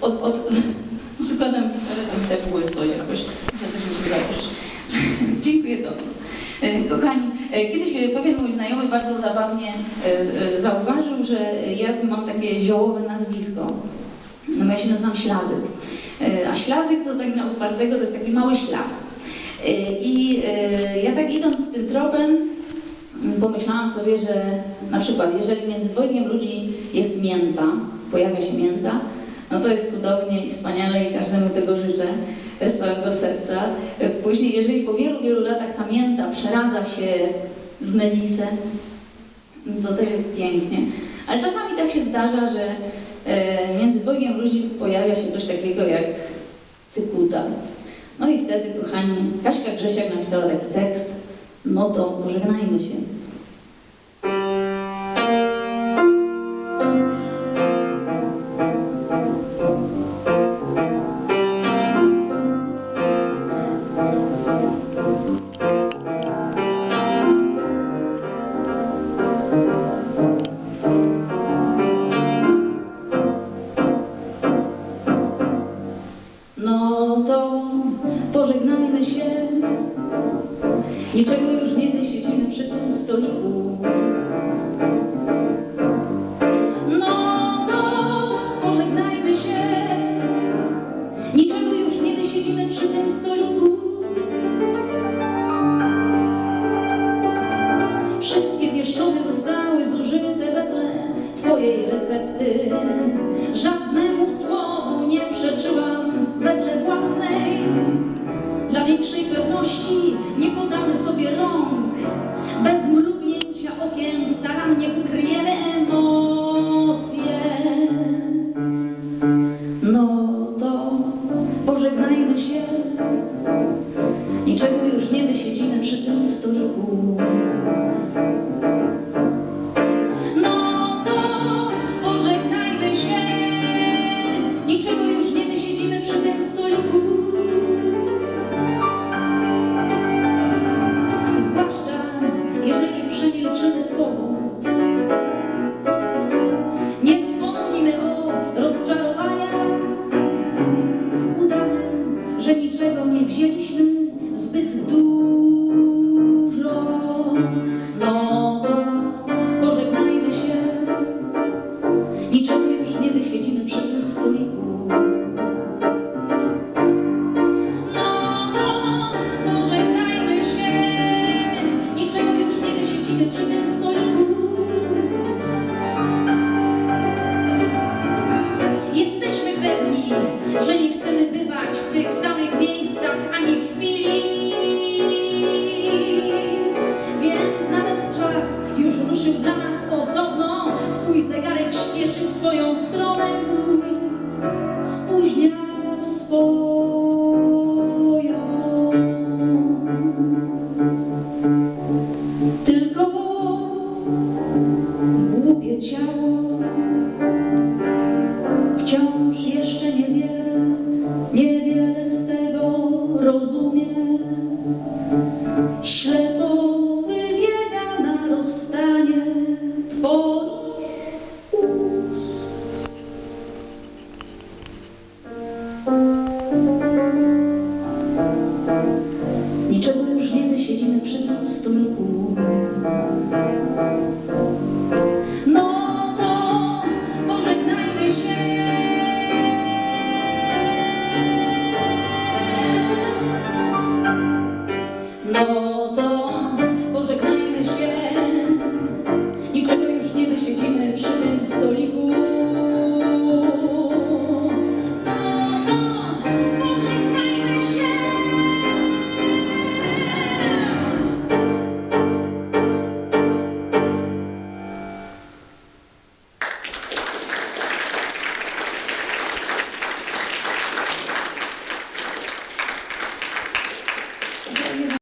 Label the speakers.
Speaker 1: od, od, odkładam tak błyso jakoś. Dziękuję to. E, Kochani, e, kiedyś e, pewien mój znajomy bardzo zabawnie zauważył, że ja mam takie ziołowe nazwisko. No ja się nazywam Ślazyk. A Ślazyk to tak na upartego to jest taki mały ślaz. I ja tak idąc tym tropem pomyślałam sobie, że na przykład jeżeli między dwojgiem ludzi jest mięta, pojawia się mięta, no to jest cudownie i wspaniale i każdemu tego życzę z całego serca. Później, jeżeli po wielu, wielu latach ta mięta przeradza się w melisę, to też jest pięknie. Ale czasami tak się zdarza, że e, między dwojgiem ludzi pojawia się coś takiego jak cykuta. No i wtedy, kochani, Kaśka Grzesiak napisała taki tekst, no to pożegnajmy się. No to pożegnajmy się. Niczego już nie wyświecimy przy tym stoliku. No to pożegnajmy się. Niczego już nie wysiedzimy przy tym stoliku. Wszystkie pieszczody zostały zużyte wedle Twojej recepty. Żadnemu słowu Wysiedzimy przy tym stoliku. Ruszył dla nas osobno. Twój zegarek śpieszy w swoją stronę, mój spóźnia w swoją. Tylko głupie ciało Thank you.